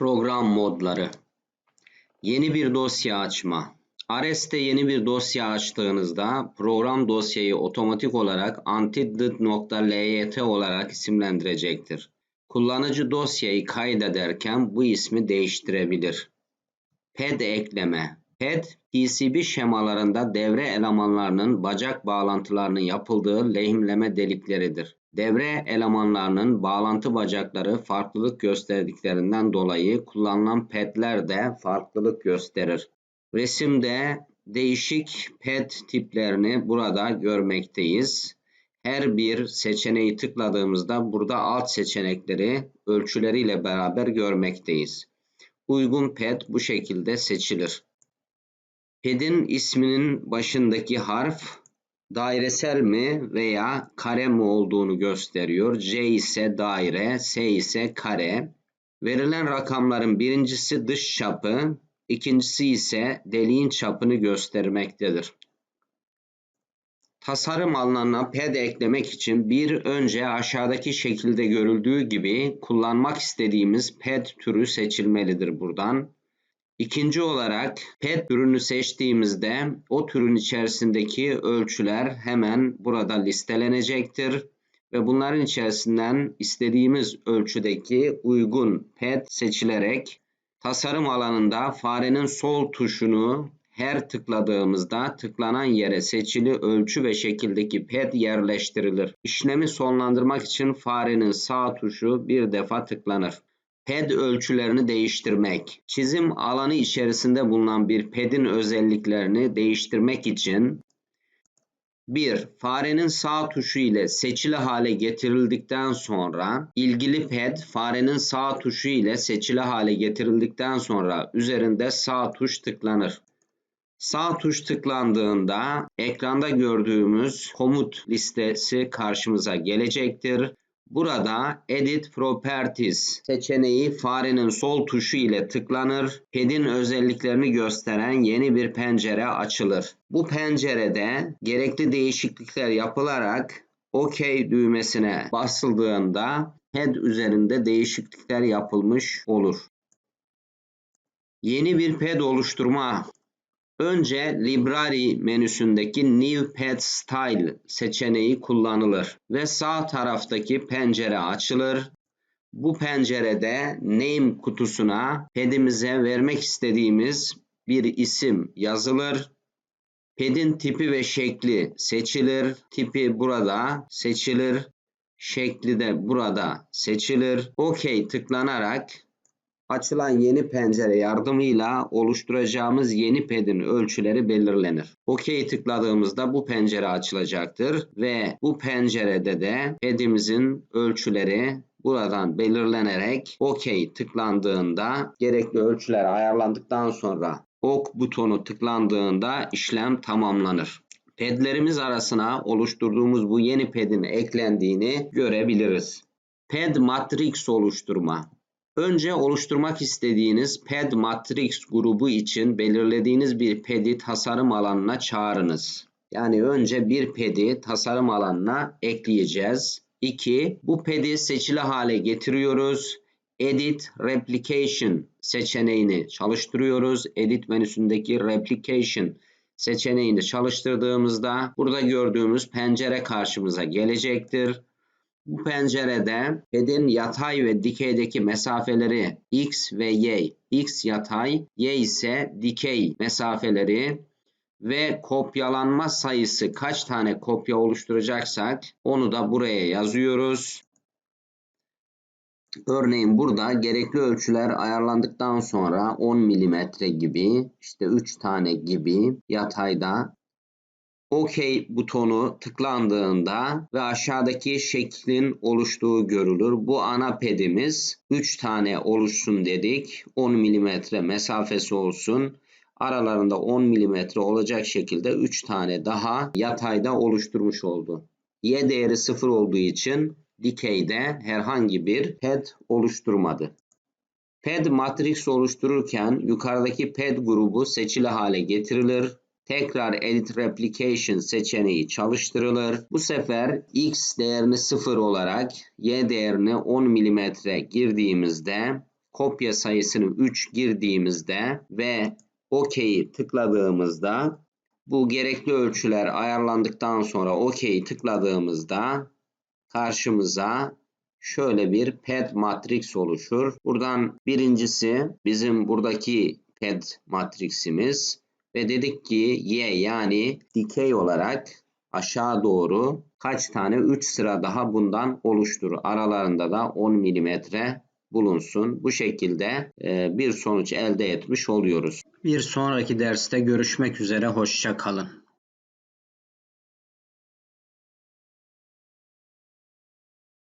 Program modları. Yeni bir dosya açma. Ares'te yeni bir dosya açtığınızda program dosyayı otomatik olarak antidid.lyt olarak isimlendirecektir. Kullanıcı dosyayı kaydederken bu ismi değiştirebilir. PED ekleme. PED, PCB şemalarında devre elemanlarının bacak bağlantılarının yapıldığı lehimleme delikleridir. Devre elemanlarının bağlantı bacakları farklılık gösterdiklerinden dolayı kullanılan pedler de farklılık gösterir. Resimde değişik ped tiplerini burada görmekteyiz. Her bir seçeneği tıkladığımızda burada alt seçenekleri ölçüleriyle beraber görmekteyiz. Uygun ped bu şekilde seçilir. Pedin isminin başındaki harf dairesel mi veya kare mi olduğunu gösteriyor. C ise daire, S ise kare. Verilen rakamların birincisi dış çapı, ikincisi ise deliğin çapını göstermektedir. Tasarım alanına ped eklemek için bir önce aşağıdaki şekilde görüldüğü gibi kullanmak istediğimiz ped türü seçilmelidir buradan. İkinci olarak PET türünü seçtiğimizde o türün içerisindeki ölçüler hemen burada listelenecektir ve bunların içerisinden istediğimiz ölçüdeki uygun PET seçilerek tasarım alanında farenin sol tuşunu her tıkladığımızda tıklanan yere seçili ölçü ve şekildeki ped yerleştirilir. İşlemi sonlandırmak için farenin sağ tuşu bir defa tıklanır. PED ölçülerini değiştirmek. Çizim alanı içerisinde bulunan bir PED'in özelliklerini değiştirmek için 1. Farenin sağ tuşu ile seçili hale getirildikten sonra ilgili ped farenin sağ tuşu ile seçili hale getirildikten sonra üzerinde sağ tuş tıklanır. Sağ tuş tıklandığında ekranda gördüğümüz komut listesi karşımıza gelecektir. Burada Edit Properties seçeneği farenin sol tuşu ile tıklanır. Pedin özelliklerini gösteren yeni bir pencere açılır. Bu pencerede gerekli değişiklikler yapılarak OK düğmesine basıldığında ped üzerinde değişiklikler yapılmış olur. Yeni bir ped oluşturma Önce Library menüsündeki New Pet Style seçeneği kullanılır ve sağ taraftaki pencere açılır. Bu pencerede Name kutusuna pedimize vermek istediğimiz bir isim yazılır. Pedin tipi ve şekli seçilir. Tipi burada seçilir. Şekli de burada seçilir. OK tıklanarak açılan yeni pencere yardımıyla oluşturacağımız yeni pedin ölçüleri belirlenir. OK tıkladığımızda bu pencere açılacaktır ve bu pencerede de pedimizin ölçüleri buradan belirlenerek OK tıklandığında gerekli ölçüler ayarlandıktan sonra OK butonu tıklandığında işlem tamamlanır. Pedlerimiz arasına oluşturduğumuz bu yeni pedin eklendiğini görebiliriz. Ped matrix oluşturma. Önce oluşturmak istediğiniz PED Matrix grubu için belirlediğiniz bir PED'i tasarım alanına çağırınız. Yani önce bir PED'i tasarım alanına ekleyeceğiz. 2. Bu PED'i seçili hale getiriyoruz. Edit Replication seçeneğini çalıştırıyoruz. Edit menüsündeki Replication seçeneğini çalıştırdığımızda burada gördüğümüz pencere karşımıza gelecektir. Bu pencerede pedin yatay ve dikeydeki mesafeleri x ve y, x yatay, y ise dikey mesafeleri ve kopyalanma sayısı kaç tane kopya oluşturacaksak onu da buraya yazıyoruz. Örneğin burada gerekli ölçüler ayarlandıktan sonra 10 mm gibi işte 3 tane gibi yatayda OK butonu tıklandığında ve aşağıdaki şeklin oluştuğu görülür. Bu ana pedimiz 3 tane oluşsun dedik. 10 mm mesafesi olsun. Aralarında 10 mm olacak şekilde 3 tane daha yatayda oluşturmuş oldu. Y değeri 0 olduğu için dikeyde herhangi bir ped oluşturmadı. Ped matrix oluştururken yukarıdaki ped grubu seçili hale getirilir Tekrar Edit Replication seçeneği çalıştırılır. Bu sefer X değerini 0 olarak Y değerini 10 mm girdiğimizde kopya sayısını 3 girdiğimizde ve OK'yi tıkladığımızda bu gerekli ölçüler ayarlandıktan sonra OK'yi tıkladığımızda karşımıza şöyle bir pad matrix oluşur. Buradan birincisi bizim buradaki pad matriksimiz ve dedik ki y yani dikey olarak aşağı doğru kaç tane 3 sıra daha bundan oluştur. Aralarında da 10 milimetre bulunsun. Bu şekilde e, bir sonuç elde etmiş oluyoruz. Bir sonraki derste görüşmek üzere. Hoşça kalın.